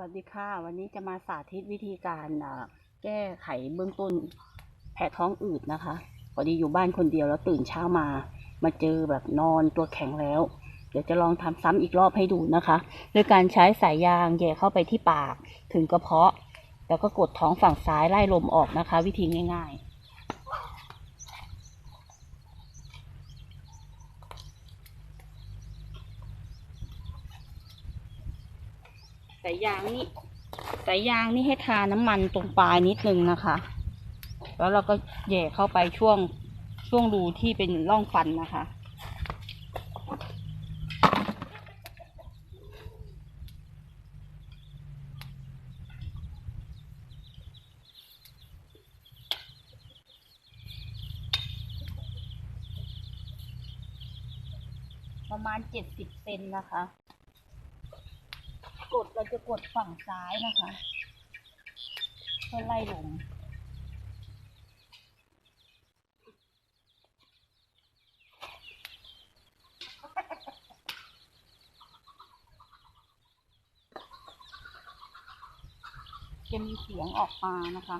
วัสดีค่ะ วันนี้จะมาสาธิตวิธีการแก้ไขเบื้องต้นแผลท้องอืดนะคะพอดีอยู่บ้านคนเดียวแล้วตื่นเช้ามา มาเจอแบบนอนตัวแข็งแล้ว เดี๋ยวจะลองทำซ้ำอีกรอบให้ดูนะคะโดยการใช้สายยางแย่เข้าไปที่ปากถึงกระเพาะ แล้วก็กดท้องฝั่งซ้ายไล่ลมออกนะคะ วิธีง่าย ๆ สายยางนี่สายยางนี่ให้ทาน้ำมันตรงปลายนิดนึงนะคะ แล้วเราก็แหย่เข้าไปช่วงช่วงรูที่เป็นร่องฟันนะคะ ประมาณเจ็ดสิบเซนนะคะ เราจะกดฝั่งซ้ายนะคะเพื่อไล่ลมจะมีเสียงออกมานะคะ